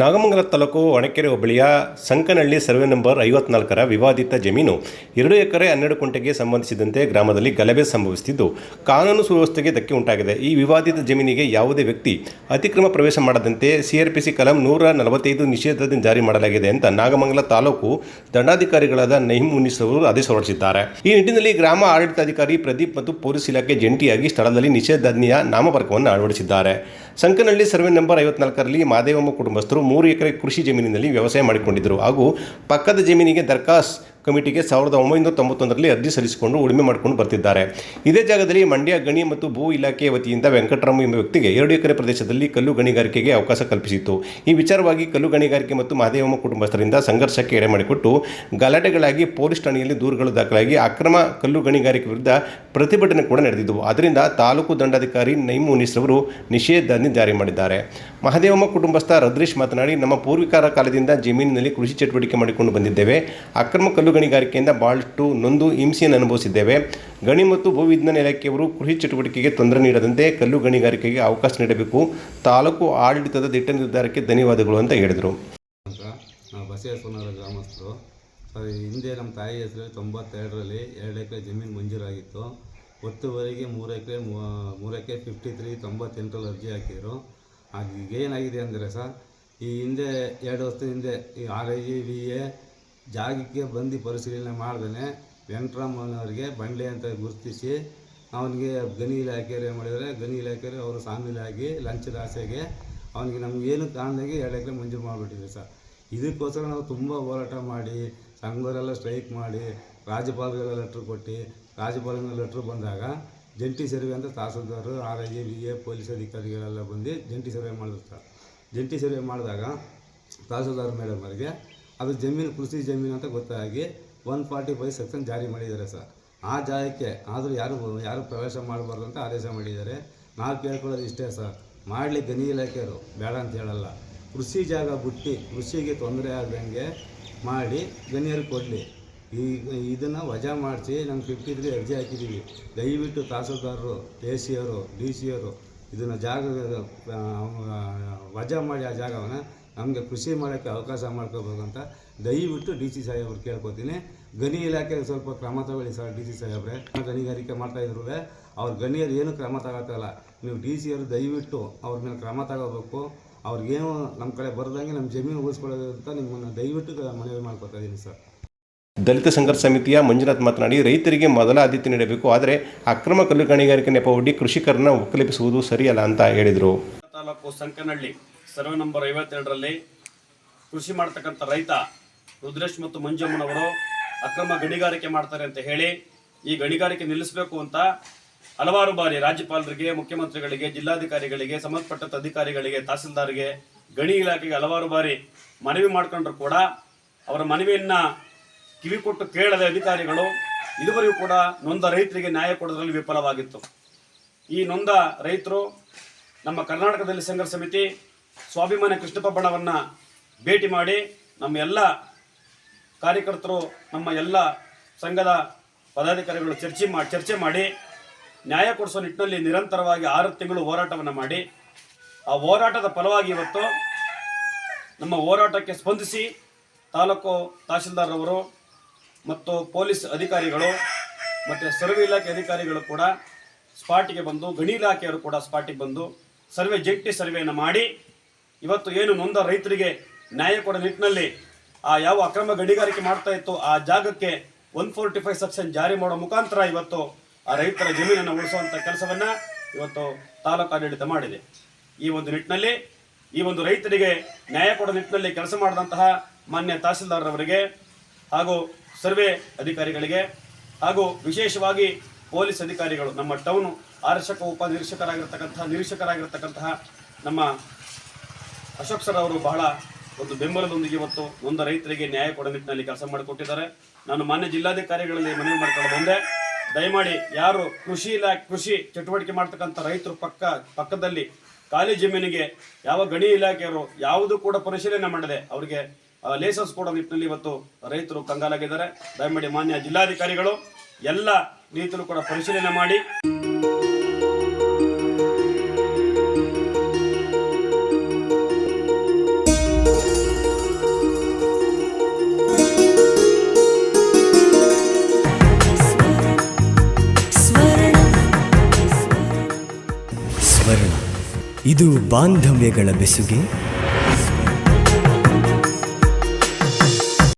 ನಾಗಮಂಗಲ ತಾಲೂಕು ಒಣಕೆರೆ ಹೋಬಳಿಯ ಸಂಕನಹಳ್ಳಿ survey number ಐವತ್ನಾಲ್ಕರ ವಿವಾದಿತ ಜಮೀನು ಎರಡು ಎಕರೆ ಹನ್ನೆರಡು ಕುಂಟೆಗೆ ಸಂಬಂಧಿಸಿದಂತೆ ಗ್ರಾಮದಲ್ಲಿ ಗಲಭೆ ಸಂಭವಿಸುತ್ತಿದ್ದು ಕಾನೂನು ಸುವ್ಯವಸ್ಥೆಗೆ ಧಕ್ಕೆ ಉಂಟಾಗಿದೆ. ಈ ವಿವಾದಿತ ಜಮೀನಿಗೆ ಯಾವುದೇ ವ್ಯಕ್ತಿ ಅತಿಕ್ರಮ ಪ್ರವೇಶ ಮಾಡದಂತೆ ಸಿಆರ್ಪಿಸಿ ಕಲಂ ನೂರ ನಲವತ್ತೈದು ನಿಷೇಧದಿಂದ ಜಾರಿ ಮಾಡಲಾಗಿದೆ ಅಂತ ನಾಗಮಂಗಲ ತಾಲೂಕು ದಂಡಾಧಿಕಾರಿಗಳಾದ ನಹಿಂ ಮುನಿಸ್ ಅವರು ಆದೇಶ ಹೊರಡಿಸಿದ್ದಾರೆ. ಈ ನಿಟ್ಟಿನಲ್ಲಿ ಗ್ರಾಮ ಆಡಳಿತಾಧಿಕಾರಿ ಪ್ರದೀಪ್ ಮತ್ತು ಪೊಲೀಸ್ ಇಲಾಖೆ ಜಂಟಿಯಾಗಿ ಸ್ಥಳದಲ್ಲಿ ನಿಷೇಧಾಜ್ಞೆಯ ನಾಮಫಲಕವನ್ನು ಅಳವಡಿಸಿದ್ದಾರೆ. ಸಂಕನಹಳ್ಳಿ ಸರ್ವೆ ನಂಬರ್ ಐವತ್ನಾಲ್ಕರಲ್ಲಿ ಮಾದೇವಮ್ಮ ಕುಟುಂಬಸ್ಥರು ಮೂರು ಎಕರೆ ಕೃಷಿ ಜಮೀನಿನಲ್ಲಿ ವ್ಯವಸಾಯ ಮಾಡಿಕೊಂಡಿದ್ದರು. ಹಾಗೂ ಪಕ್ಕದ ಜಮೀನಿಗೆ ದರ್ಖಾಸ್ ಕಮಿಟಿಗೆ ಸಾವಿರದ ಒಂಬೈನೂರ ತೊಂಬತ್ತೊಂದರಲ್ಲಿ ಅರ್ಜಿ ಸಲ್ಲಿಸಿಕೊಂಡು ಉಳುಮೆ ಮಾಡಿಕೊಂಡು ಬರ್ತಿದ್ದಾರೆ. ಇದೇ ಜಾಗದಲ್ಲಿ ಮಂಡ್ಯ ಗಣಿ ಮತ್ತು ಭೂ ಇಲಾಖೆ ವತಿಯಿಂದ ವೆಂಕಟರಾಮ ಎಂಬ ವ್ಯಕ್ತಿಗೆ ಎರಡು ಎಕರೆ ಪ್ರದೇಶದಲ್ಲಿ ಕಲ್ಲು ಗಣಿಗಾರಿಕೆಗೆ ಅವಕಾಶ ಕಲ್ಪಿಸಿತ್ತು. ಈ ವಿಚಾರವಾಗಿ ಕಲ್ಲು ಗಣಿಗಾರಿಕೆ ಮತ್ತು ಮಹದೇವಮ್ಮ ಕುಟುಂಬಸ್ಥರಿಂದ ಸಂಘರ್ಷಕ್ಕೆ ಎಡೆ ಮಾಡಿಕೊಟ್ಟು ಗಲಾಟೆಗಳಾಗಿ ಪೊಲೀಸ್ ಠಾಣೆಯಲ್ಲಿ ದೂರುಗಳು ದಾಖಲಾಗಿ ಅಕ್ರಮ ಕಲ್ಲು ಗಣಿಗಾರಿಕೆ ವಿರುದ್ಧ ಪ್ರತಿಭಟನೆ ಕೂಡ ನಡೆದಿದ್ದವು. ಅದರಿಂದ ತಾಲೂಕು ದಂಡಾಧಿಕಾರಿ ಮುನೀಸ್ ಅವರು ನಿಷೇಧಾಜ್ಞೆ ಜಾರಿ ಮಾಡಿದ್ದಾರೆ. ಮಹದೇವಮ್ಮ ಕುಟುಂಬಸ್ಥ ರದ್ರೀಶ್ ಮಾತನಾಡಿ, ನಮ್ಮ ಪೂರ್ವಿಕರ ಕಾಲದಿಂದ ಜಮೀನಿನಲ್ಲಿ ಕೃಷಿ ಚಟುವಟಿಕೆ ಮಾಡಿಕೊಂಡು ಬಂದಿದ್ದೇವೆ. ಅಕ್ರಮ ಕಲ್ಲು ಗಣಿಗಾರಿಕೆಯಿಂದ ಬಹಳಷ್ಟು ನೊಂದು ಹಿಂಸೆಯನ್ನು ಅನುಭವಿಸಿದ್ದೇವೆ. ಗಣಿ ಮತ್ತು ಭೂವಿಜ್ಞಾನ ಇಲಾಖೆಯವರು ಕೃಷಿ ಚಟುವಟಿಕೆಗೆ ತೊಂದರೆ ನೀಡದಂತೆ ಕಲ್ಲು ಗಣಿಗಾರಿಕೆಗೆ ಅವಕಾಶ ನೀಡಬೇಕು. ತಾಲೂಕು ಆಡಳಿತದ ದಿಟ್ಟ ನಿರ್ಧಾರಕ್ಕೆ ಧನ್ಯವಾದಗಳು ಅಂತ ಹೇಳಿದರು. ನಾವು ಸೋನಾರ ಗ್ರಾಮಸ್ಥರು. ಸರ್ ಹಿಂದೆ ನಮ್ಮ ತಾಯಿ ಹೆಸರಲ್ಲಿ ತೊಂಬತ್ತೆರಡರಲ್ಲಿ ಎರಡು ಎಕರೆ ಜಮೀನು ಮಂಜೂರಾಗಿತ್ತು. ಒತ್ತುವರೆಗೆ ಮೂರು ಎಕರೆ ಮೂರು ಎಕರೆ ಫಿಫ್ಟಿ ತ್ರೀ ತೊಂಬತ್ತೆಂಟರಲ್ಲಿ ಅರ್ಜಿ ಹಾಕಿದ್ರು. ಈಗ ಏನಾಗಿದೆ ಅಂದರೆ ಸರ್, ಈ ಹಿಂದೆ ಎರಡು ವರ್ಷದ ಹಿಂದೆ ಈ R I G V A ಜಾಗಕ್ಕೆ ಬಂದು ಪರಿಶೀಲನೆ ಮಾಡ್ದೇ ವೆಂಕಟರಾಮನವರಿಗೆ ಬಂಡ್ಲೆ ಅಂತ ಗುರುತಿಸಿ ಅವನಿಗೆ ಗಣಿ ಇಲಾಖೆಯವರು ಏನು ಮಾಡಿದ್ದಾರೆ ಗಣಿ ಇಲಾಖೆಯವರು ಅವರು ಸಾಮೀಲಾಗಿ ಲಂಚದ ಆಸೆಗೆ ಅವನಿಗೆ ನಮ್ಗೆ ಏನು ಕಾರಣದಾಗೆ ಎರಡು ಎಕರೆ ಮಂಜೂರು ಮಾಡಿಬಿಟ್ಟಿದೆ ಸರ್. ಇದಕ್ಕೋಸ್ಕರ ನಾವು ತುಂಬ ಹೋರಾಟ ಮಾಡಿ, ಸಂಘದವರೆಲ್ಲ ಸ್ಟ್ರೈಕ್ ಮಾಡಿ, ರಾಜ್ಯಪಾಲರಿಗೆಲ್ಲ ಲೆಟ್ರ್ ಕೊಟ್ಟು ರಾಜ್ಯಪಾಲರಿಂದ ಲೆಟ್ರ್ ಬಂದಾಗ ಜಂಟಿ ಸರ್ವೆ ಅಂತ tahsildar R I V A police ಅಧಿಕಾರಿಗಳೆಲ್ಲ ಬಂದು ಜಂಟಿ ಸರ್ವೆ ಮಾಡಿದ್ರು ಸರ್. ಜಂಟಿ ಸರ್ವೆ ಮಾಡಿದಾಗ ತಹಸೀಲ್ದಾರ್ ಮೇಡಮ್ ಅವರಿಗೆ ಅದು ಜಮೀನು, ಕೃಷಿ ಜಮೀನು ಅಂತ ಗೊತ್ತಾಗಿ ಒನ್ ಫಾರ್ಟಿ ಫೈವ್ ಸೆಕ್ಷನ್ ಜಾರಿ ಮಾಡಿದ್ದಾರೆ ಸರ್. ಆ ಜಾಗಕ್ಕೆ ಆದರೂ ಯಾರು ಯಾರು ಪ್ರವೇಶ ಮಾಡಬಾರ್ದು ಅಂತ ಆದೇಶ ಮಾಡಿದ್ದಾರೆ. ನಾವು ಕೇಳ್ಕೊಳ್ಳೋದು ಇಷ್ಟೇ ಸರ್. ಮಾಡಲಿ ಗಣಿ ಇಲಾಖೆಯವರು ಬೇಡ ಅಂತ ಹೇಳಲ್ಲ. ಕೃಷಿ ಜಾಗ ಬಿಟ್ಟು ಕೃಷಿಗೆ ತೊಂದರೆ ಆಗದಂಗೆ ಮಾಡಿ ಗಣಿಯರು ಕೊಡಲಿ. ಈ, ಇದನ್ನು ವಜಾ ಮಾಡಿಸಿ ನಮ್ಮ ಫಿಫ್ಟಿ ತ್ರೀ ಅರ್ಜಿ ಹಾಕಿದ್ದೀವಿ ದಯವಿಟ್ಟು ತಹಸೀಲ್ದಾರರು ಎ ಸಿ ಅವರು ಡಿ ಸಿ ಅವರು ಇದನ್ನು ಜಾಗ ವಜಾ ಮಾಡಿ ಆ ಜಾಗವನ್ನು ನಮಗೆ ಕೃಷಿ ಮಾಡೋಕ್ಕೆ ಅವಕಾಶ ಮಾಡ್ಕೋಬೇಕಂತ ದಯವಿಟ್ಟು ಡಿ ಸಿ ಸಾಹೇಬ್ರು ಕೇಳ್ಕೊತೀನಿ. ಗಣಿ ಇಲಾಖೆ ಸ್ವಲ್ಪ ಕ್ರಮ ತಗೊಳ್ಳಿ ಸರ್ ಡಿ ಸಿ ಸಾಹೇಬ್ರೆ. ಗಣಿಗಾರಿಕೆ ಮಾಡ್ತಾಯಿದ್ರು ಅವ್ರ ಗಣಿಯರು ಏನು ಕ್ರಮ ತಗೋತಲ್ಲ ನೀವು ಡಿ ಸಿ ಅವರು ದಯವಿಟ್ಟು ಅವ್ರ ಮೇಲೆ ಕ್ರಮ ತಗೋಬೇಕು. ಅವ್ರಿಗೇನು ನಮ್ಮ ಕಡೆ ಬರ್ದಂಗೆ ನಮ್ಮ ಜಮೀನು ಉಳಿಸ್ಕೊಳ್ಳೋದಂತ ನಿಮ್ಮನ್ನು ದಯವಿಟ್ಟು ಮನವಿ ಮಾಡ್ಕೊತಾ ಇದ್ದೀನಿ ಸರ್. ದಲಿತ ಸಂಘರ್ಷ ಸಮಿತಿಯ ಮಂಜುನಾಥ್ ಮಾತನಾಡಿ, ರೈತರಿಗೆ ಮೊದಲ ಆದ್ಯತೆ ನೀಡಬೇಕು. ಆದರೆ ಅಕ್ರಮ ಕಲ್ಲು ಗಣಿಗಾರಿಕೆ ನೆಪ ಒಡ್ಡಿ ಕೃಷಿಕರನ್ನ ಒಕ್ಕಲಿಪಿಸುವುದು ಸರಿಯಲ್ಲ ಅಂತ ಹೇಳಿದರು. ತಾಲೂಕು ಸಂಕನಹಳ್ಳಿ, ಸರ್ವೆ ನಂಬರ್ ಐವತ್ತೆರಡರಲ್ಲಿ ಕೃಷಿ ಮಾಡ್ತಕ್ಕಂಥ ರೈತ ರುದ್ರೇಶ್ ಮತ್ತು ಮಂಜಮ್ಮನವರು ಅಕ್ರಮ ಗಣಿಗಾರಿಕೆ ಮಾಡ್ತಾರೆ ಅಂತ ಹೇಳಿ ಈ ಗಣಿಗಾರಿಕೆ ನಿಲ್ಲಿಸಬೇಕು ಅಂತ ಹಲವಾರು ಬಾರಿ ರಾಜ್ಯಪಾಲರಿಗೆ, ಮುಖ್ಯಮಂತ್ರಿಗಳಿಗೆ, ಜಿಲ್ಲಾಧಿಕಾರಿಗಳಿಗೆ ಸಂಬಂಧಪಟ್ಟ ಅಧಿಕಾರಿಗಳಿಗೆ, ತಹಸೀಲ್ದಾರ್ಗೆ, ಗಣಿ ಇಲಾಖೆಗೆ ಹಲವಾರು ಬಾರಿ ಮನವಿ ಮಾಡಿಕೊಂಡ್ರು ಕೂಡ ಅವರ ಮನವಿಯನ್ನ ಕಿವಿಕೊಟ್ಟು ಕೇಳದ ಅಧಿಕಾರಿಗಳು ಇದುವರೆಗೂ ಕೂಡ ನೊಂದ ರೈತರಿಗೆ ನ್ಯಾಯ ಕೊಡೋದ್ರಲ್ಲಿ ವಿಫಲವಾಗಿತ್ತು. ಈ ನೊಂದ ರೈತರು ನಮ್ಮ ಕರ್ನಾಟಕದಲ್ಲಿ ಸಂಘರ್ಷ ಸಮಿತಿ ಸ್ವಾಭಿಮಾನಿ ಕೃಷ್ಣಪ್ಪ ಬಣವನ್ನ ಭೇಟಿ ಮಾಡಿ ನಮ್ಮ ಎಲ್ಲ ಕಾರ್ಯಕರ್ತರು, ನಮ್ಮ ಎಲ್ಲ ಸಂಘದ ಪದಾಧಿಕಾರಿಗಳು ಚರ್ಚೆ ಮಾಡಿ ಚರ್ಚೆ ಮಾಡಿ ನ್ಯಾಯ ಕೊಡಿಸೋ ನಿಟ್ಟಿನಲ್ಲಿ ನಿರಂತರವಾಗಿ ಆರು ತಿಂಗಳು ಹೋರಾಟವನ್ನು ಮಾಡಿ, ಆ ಹೋರಾಟದ ಫಲವಾಗಿ ಇವತ್ತು ನಮ್ಮ ಹೋರಾಟಕ್ಕೆ ಸ್ಪಂದಿಸಿ ತಾಲೂಕು ತಹಶೀಲ್ದಾರ್ ಅವರು ಮತ್ತು ಪೊಲೀಸ್ ಅಧಿಕಾರಿಗಳು ಮತ್ತು ಸರ್ವೆ ಇಲಾಖೆ ಅಧಿಕಾರಿಗಳು ಕೂಡ ಸ್ಪಾಟಿಗೆ ಬಂದು, ಗಣಿ ಇಲಾಖೆಯವರು ಕೂಡ ಸ್ಪಾಟಿಗೆ ಬಂದು ಸರ್ವೆ ಜಂಟಿ ಸರ್ವೆಯನ್ನು ಮಾಡಿ ಇವತ್ತು ಏನು ನೊಂದ ರೈತರಿಗೆ ನ್ಯಾಯ ಕೊಡೋ ನಿಟ್ಟಿನಲ್ಲಿ ಆ ಯಾವ ಅಕ್ರಮ ಗಣಿಗಾರಿಕೆ ಮಾಡ್ತಾ ಇತ್ತು, ಆ ಜಾಗಕ್ಕೆ ಒನ್ ಫೋರ್ಟಿ ಫೈವ್ ಸೆಕ್ಷನ್ ಜಾರಿ ಮಾಡೋ ಮುಖಾಂತರ ಇವತ್ತು ಆ ರೈತರ ಜಮೀನನ್ನು ಉಳಿಸುವಂಥ ಕೆಲಸವನ್ನ ಇವತ್ತು ತಾಲೂಕಾಡಳಿತ ಮಾಡಿದೆ. ಈ ಒಂದು ನಿಟ್ಟಿನಲ್ಲಿ, ಈ ಒಂದು ರೈತರಿಗೆ ನ್ಯಾಯ ಕೊಡೋ ನಿಟ್ಟಿನಲ್ಲಿ ಕೆಲಸ ಮಾಡಿದಂತಹ ಮಾನ್ಯ ತಹಸೀಲ್ದಾರರವರಿಗೆ ಹಾಗೂ ಸರ್ವೆ ಅಧಿಕಾರಿಗಳಿಗೆ ಹಾಗೂ ವಿಶೇಷವಾಗಿ ಪೊಲೀಸ್ ಅಧಿಕಾರಿಗಳು, ನಮ್ಮ ಟೌನ್ ಆರಕ್ಷಕ ಉಪ ನಿರೀಕ್ಷಕರಾಗಿರ್ತಕ್ಕಂತಹ ನಮ್ಮ ಅಶೋಕ್ ಸರ್ ಅವರು ಬಹಳ ಒಂದು ಬೆಂಬಲದೊಂದಿಗೆ ಇವತ್ತು ಒಂದು ರೈತರಿಗೆ ನ್ಯಾಯ ಕೊಡೋ ನಿಟ್ಟಿನಲ್ಲಿ ಕೆಲಸ ಮಾಡಿಕೊಟ್ಟಿದ್ದಾರೆ. ನಾನು ಮಾನ್ಯ ಜಿಲ್ಲಾಧಿಕಾರಿಗಳಲ್ಲಿ ಮನವಿ ಮಾಡ್ಕೊಂಡು ಬಂದೆ ದಯಮಾಡಿ ಯಾರು ಕೃಷಿ ಇಲಾಖೆ ಕೃಷಿ ಚಟುವಟಿಕೆ ಮಾಡ್ತಕ್ಕಂಥ ರೈತರು ಪಕ್ಕ, ಪಕ್ಕದಲ್ಲಿ ಖಾಲಿ ಜಮೀನಿಗೆ ಯಾವ ಗಣಿ ಇಲಾಖೆಯವರು ಯಾವುದು ಕೂಡ ಪರಿಶೀಲನೆ ಮಾಡದೆ ಅವರಿಗೆ ಲೈಸೆನ್ಸ್ ಕೊಡೋ ನಿಟ್ಟಿನಲ್ಲಿ ಇವತ್ತು ರೈತರು ಕಂಗಾಲಾಗಿದ್ದಾರೆ. ದಯಮಾಡಿ ಮಾನ್ಯ ಜಿಲ್ಲಾಧಿಕಾರಿಗಳು, ಎಲ್ಲ ರೈತರು ಕೂಡ ಪರಿಶೀಲನೆ ಮಾಡಿ. ಇದು ಬಾಂಧವ್ಯಗಳ ಬೆಸುಗೆ.